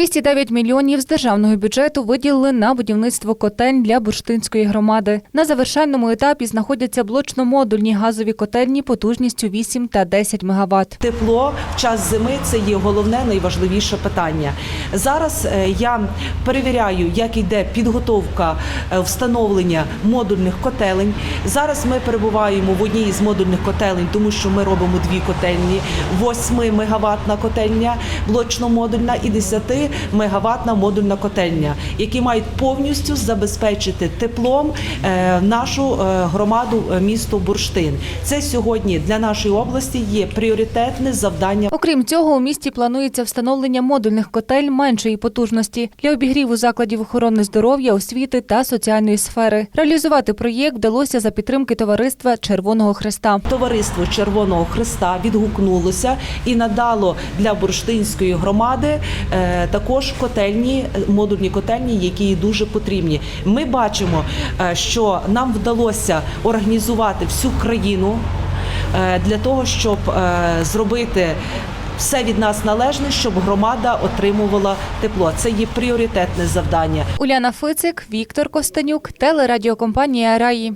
209 мільйонів з державного бюджету виділили на будівництво котельń для бурштинської громади. На завершальному етапі знаходяться блочно-модульні газові котельні потужністю 8 та 10 МВт. Тепло в час зими це є головне найважливіше питання. Зараз е, я перевіряю, як йде підготовка е, встановлення модульних котелень. Зараз ми перебуваємо в одній із модульних котелень, тому що ми робимо дві котельні: 8 мегаваттна котельня, блочно-модульна і 10 мегаваттна модульна котельня, які мають повністю забезпечити теплом е, нашу е, громаду е, місто Бурштин. Це сьогодні для нашої області є пріоритетне завдання. Окрім цього, у місті планується встановлення модульних котель меншої потужності для обігріву закладів охорони здоров'я, освіти та соціальної сфери. Реалізувати проєкт вдалося за підтримки товариства Червоного Хреста. Товариство Червоного Христа відгукнулося і надало для бурштинської громади е, також котельні, е, модульні котельні, які дуже потрібні. Ми бачимо, е, що нам вдалося організувати всю країну е, для того, щоб зробити. Все від нас належне, щоб громада отримувала тепло. Це є пріоритетне завдання. Уляна Фицик, Віктор Костанюк, телерадіокомпанія Раї.